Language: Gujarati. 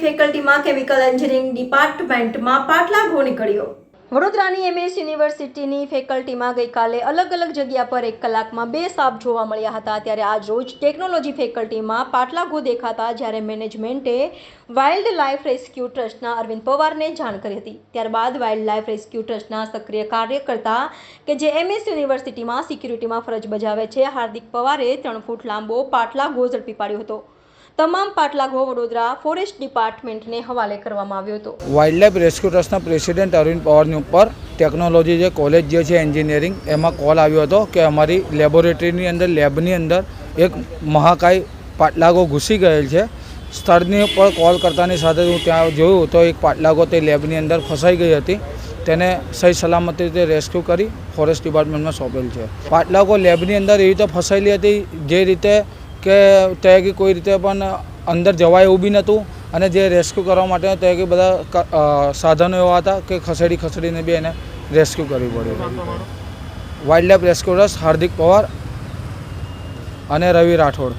ફેકલ્ટીમાં કેમિકલ એન્જિનિયરિંગ ડિપાર્ટમેન્ટમાં પાટલા ઘો નીકળ્યો. વડોદરાની એમએસ યુનિવર્સિટીની ફેકલ્ટીમાં ગઈકાલે અલગ અલગ જગ્યા પર એક કલાકમાં બે સાપ જોવા મળ્યા હતા. ત્યારે આજ રોજ ટેકનોલોજી ફેકલ્ટીમાં પાટલા ઘો દેખાતા જ્યારે મેનેજમેન્ટે વાઇલ્ડ લાઇફ રેસ્ક્યુ ટ્રસ્ટના અરવિંદ પવારને જાણ કરી હતી. ત્યારબાદ વાઇલ્ડ લાઇફ રેસ્ક્યુ ટ્રસ્ટના સક્રિય કાર્યકર્તા કે જે એમએસ યુનિવર્સિટીમાં સિક્યુરિટીમાં ફરજ બજાવે છે, હાર્દિક પવારે ત્રણ ફૂટ લાંબો પાટલા ઘો ઝડપી પાડ્યો હતો. તમામ પાટલાગો વડોદરા ફોરેસ્ટ ડિપાર્ટમેન્ટને હવાલે કરવામાં આવ્યો હતો. વાઇલ્ડ રેસ્ક્યુ ટ્રસ્ટના પ્રેસિડેન્ટ અરવિંદ પવારની ઉપર ટેકનોલોજી જે કોલેજ જે છે એન્જિનિયરિંગ એમાં કોલ આવ્યો હતો કે અમારી લેબોરેટરીની અંદર લેબની અંદર એક મહાકાય પાટલાગો ઘૂસી ગયેલ છે. સ્થળની ઉપર કોલ કરતાની સાથે હું ત્યાં જોયું તો એક પાટલાગો તે લેબની અંદર ફસાઈ ગઈ હતી. તેને સહી સલામતી રીતે રેસ્ક્યુ કરી ફોરેસ્ટ ડિપાર્ટમેન્ટમાં સોંપેલ છે. પાટલાગો લેબની અંદર એવી રીતે ફસાયેલી હતી જે રીતે કે ત્યાં કે કોઈ રીતે પણ અંદર જવાય એવું બી નહોતું. અને જે રેસ્ક્યુ કરવા માટે ત્યાં કે બધા સાધનો એવા હતા કે ખસેડી ખસેડીને બી એને રેસ્ક્યુ કરવી પડ્યું wild life rescuers Hardik Pawar અને રવિ રાઠોડ.